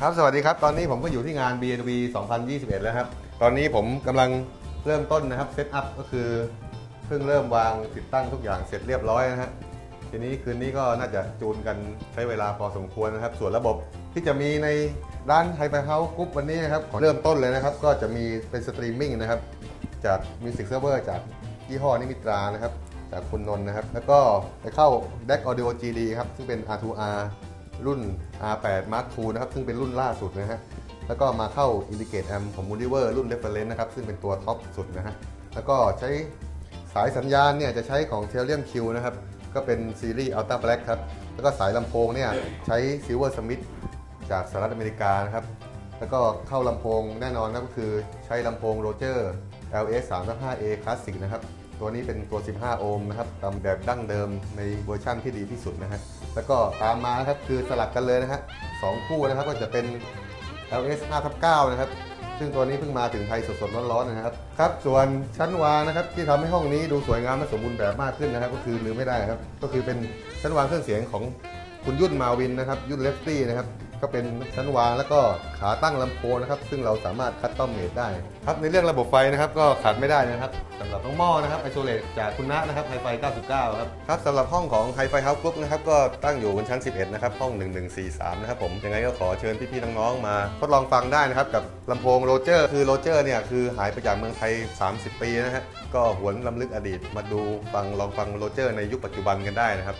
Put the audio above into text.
ครับสวัสดีครับ ตอนนี้ผมก็อยู่ที่งาน BNB 2021 แล้วครับ ตอนนี้ผมกำลังเริ่มต้นนะครับเซตอัพก็คือเพิ่งเริ่มวางติดตั้งทุกอย่างเสร็จเรียบร้อยนะฮะทีนี้คืนนี้ก็น่าจะจูนกันใช้เวลาพอสมควรนะครับ ส่วนระบบที่จะมีในร้านไฮเปอร์เฮาส์กรุ๊ปวันนี้นะครับขอเริ่มต้นเลยนะครับ ก็จะมีเป็นสตรีมมิ่งนะครับ จากมิวสิกเซิร์ฟเวอร์จากยี่ห้อนิมิตรานะครับ จากคุณนนท์นะครับ แล้วก็ไปเข้า DAC Audio GD ครับ ซึ่งเป็น R2R รุ่น R8 Mark II นะครับ ซึ่งเป็นรุ่นล่าสุดนะฮะ แล้วก็มาเข้า Indicate Amp ของ Moodiver รุ่น Reference นะครับ ซึ่งเป็นตัวท็อปสุดนะฮะ แล้วก็ใช้สายสัญญาณเนี่ยจะใช้ของ t e l i u m Q นะครับ ก็เป็นซีรีส์ Ultra Black ครับ แล้วก็สายลำโพงเนี่ยใช้ Silver Smith จากสหรัฐอเมริกานะครับ แล้วก็เข้าลำโพงแน่นอนนะก็คือใช้ลำโพง Roger LS 3 5 A Classic นะครับ ตัวนี้เป็นตัว 15 โอห์มนะครับตามแบบดั้งเดิมในเวอร์ชั่นที่ดีที่สุดนะฮะแล้วก็ตามมานะครับคือสลับกันเลยนะฮะสองคู่นะครับก็จะเป็น LS 5ทับ9นะครับซึ่งตัวนี้เพิ่งมาถึงไทยสดๆร้อนๆนะครับครับ ส่วนชั้นวางนะครับที่ทำให้ห้องนี้ดูสวยงามและสมบูรณ์แบบมากขึ้นนะครับ ก็คือลืมไม่ได้ครับ ก็คือเป็นชั้นวางเครื่องเสียงของคุณยุ่นมาวินนะครับ ยุ่นเลฟตี้นะครับ ก็เป็นชั้นวางแล้วก็ขาตั้งลำโพงนะครับ ซึ่งเราสามารถคัดต้อมเมดได้ครับในเรื่องระบบไฟนะครับก็ขาดไม่ได้นะครับสำหรับน้องหม้อนะครับไอโซเลตจากคุณณะนะครับไฮไฟ 99 ครับครับสำหรับห้องของไฮไฟเฮาส์กรุ๊ปนะครับก็ตั้งอยู่บนชั้น 11 นะครับ ห้อง 1143 นะครับผมยังไงก็ขอเชิญพี่ๆน้องๆมาทดลองฟังได้นะครับกับลำโพงโรเจอร์คือโรเจอร์เนี่ยคือหายไปจากเมืองไทย 30 ปีนะฮะก็หวนลำลึกอดีตมาดูฟังลองฟังโรเจอร์ในยุคปัจจุบันกันได้นะครับ